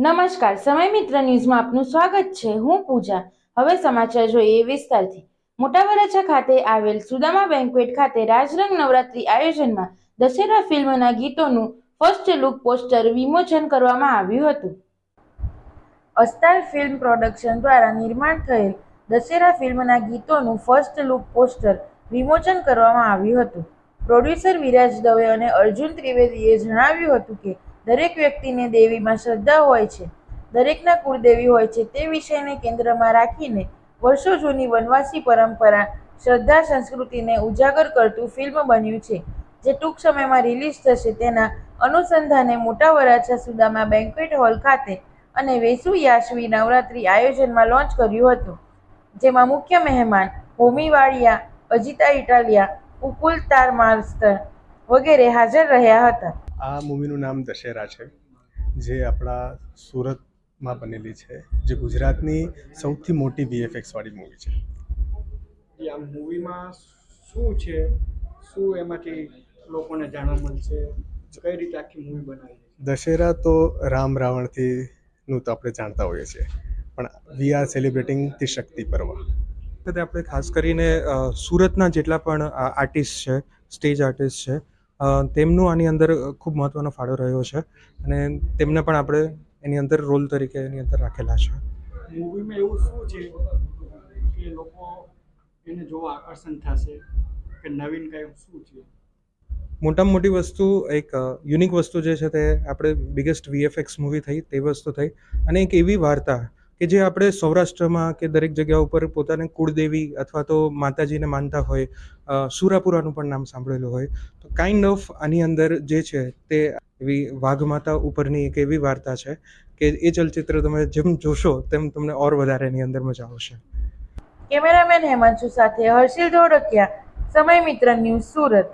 નમસ્કાર, સમય મિત્ર ન્યૂઝમાં આપનું સ્વાગત છે. હું પૂજા. હવે સમાચાર જોઈએ વિસ્તારથી. મોટા વરાછા ખાતે આવેલ સુદામા બેન્ક્વેટ ખાતે રાજરંગ નવરાત્રી આયોજનમાં દશેરા ફિલ્મના ગીતોનું ફર્સ્ટ લુક પોસ્ટર વિમોચન કરવામાં આવ્યું હતું. અસ્તાર ફિલ્મ પ્રોડક્શન દ્વારા નિર્માણ થયેલ દશેરા ફિલ્મના ગીતોનું ફર્સ્ટ લુક પોસ્ટર વિમોચન કરવામાં આવ્યું હતું. પ્રોડ્યુસર વિરાજ દવે અને અર્જુન ત્રિવેદીએ જણાવ્યું હતું કે દરેક વ્યક્તિને દેવીમાં શ્રદ્ધા હોય છે, દરેકના કુળદેવી હોય છે, તે વિષયને કેન્દ્રમાં રાખીને વર્ષો જૂની વનવાસી પરંપરા, શ્રદ્ધા સંસ્કૃતિને ઉજાગર કરતું ફિલ્મ બન્યું છે, જે ટૂંક સમયમાં રિલીઝ થશે તેના અનુસંધાને મોટા વરાછા સુદામાં બેન્ક્વેટ હોલ ખાતે અને વેસુ યાશવી નવરાત્રી આયોજનમાં લોન્ચ કર્યું હતું, જેમાં મુખ્ય મહેમાન હોમી વાળિયા અજિતા ઇટાલિયા, ઉકુલ તાર માસ્તર વગેરે હાજર રહ્યા હતા. આ મૂવીનું નામ દશેરા છે જે આપણા સુરતમાં બનેલી છે જે ગુજરાતની સૌથી મોટી વીએફએક્સ વાળી મૂવી છે. આ મૂવીમાં શું છે? શું એમાંથી લોકોને જાણવા મળશે? કઈ રીતે આખી મૂવી બનાવી દશેરા તો રામ રાવણથી નું તો આપણે જાણતા હોઈએ છીએ પણ we are celebrating the Shakti Parv. વખતે આપણે ખાસ કરીને સુરતના જેટલા પણ આર્ટિસ્ટ છે સ્ટેજ આર્ટિસ્ટ છે તેમનું આની અંદર ખૂબ મહત્ત્વનો ફાળો રહ્યો છે અને તેમને પણ આપણે એની અંદર રોલ તરીકે એની અંદર રાખેલા છે. મૂવીમાં એવું શું છે કે લોકો એને જોવા આકર્ષણ થશે? કે નવીન કાંઈ શું છે? મોટામાં મોટી વસ્તુ એક યુનિક વસ્તુ જે છે તે આપણે બિગેસ્ટ વીએફએક્સ મૂવી થઈ તે વસ્તુ થઈ અને એક એવી વાર્તા કે જે આપણે સૌરાષ્ટ્રમાં કે દરેક જગ્યા ઉપર પોતાને કુળદેવી અથવા તો માતાજીને માનતા હોય સુરાપુરાનું પણ નામ સાંભળેલું હોય, તો કાઇન્ડ ઓફ આની અંદર જે છે તે એવી વાઘમાતા ઉપરની એક એવી વાર્તા છે કે એ ચલચિત્ર તમે જેમ જોશો તેમ તમને ઓર વધારે એની અંદર મજા આવશે. કેમેરામેન હેમાંશુ સાથે હર્ષિલ ધોળકિયા, સમય મિત્ર ન્યૂઝ સુરત.